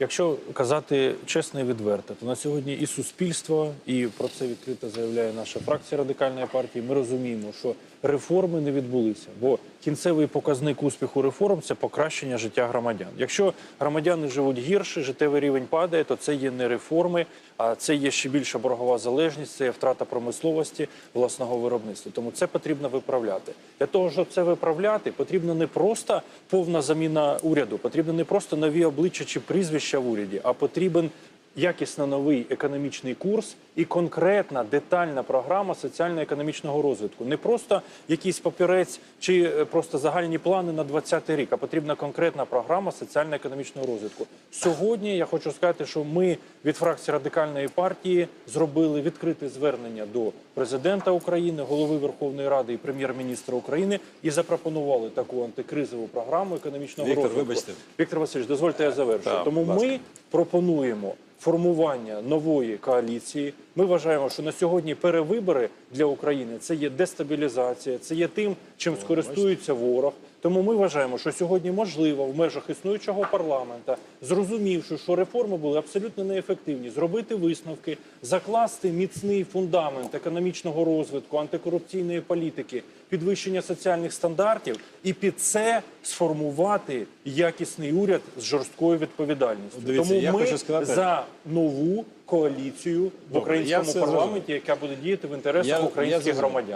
Якщо казати чесно і відверто, то на сьогодні і суспільство, і про це відкрито заявляє наша фракція радикальної партії. Ми розуміємо, що реформи не відбулися, бо кінцевий показник успіху реформ це покращення життя громадян. Якщо громадяни живуть гірше, життєвий рівень падає, то це є не реформи, а це є ще більша боргова залежність, це є втрата промисловості власного виробництва. Тому це потрібно виправляти. Для того, щоб це виправляти, потрібно не просто повна заміна уряду, потрібно не просто нові обличчя чи прізвища в уряді, а потрібен якісно новий економічний курс і конкретна детальна програма соціально-економічного розвитку. Не просто якийсь папірець чи е, просто загальні плани на 20 рік, а потрібна конкретна програма соціально-економічного розвитку. Сьогодні я хочу сказати, що ми від фракції радикальної партії зробили відкрите звернення до президента України, голови Верховної Ради і прем'єр-міністра України і запропонували таку антикризову програму економічного Віктор, розвитку. вибачте. Віктор Васильович, дозвольте я завершу. Так, Тому ми пропонуємо формування нової коаліції. Ми вважаємо, що на сьогодні перевибори для України це є дестабілізація, це є тим, чим скористується ворог. Тому ми вважаємо, що сьогодні можливо в межах існуючого парламента, зрозумівши, що реформи були абсолютно неефективні, зробити висновки, закласти міцний фундамент економічного розвитку, антикорупційної політики, підвищення соціальних стандартів, і під це сформувати якісний уряд з жорсткою відповідальністю. Дивіться, Тому я ми хочу сказати- за нову коаліцію в Добре, я українському все парламенті, яка буде діяти в інтересах Я- я українських зрозумів. громадян.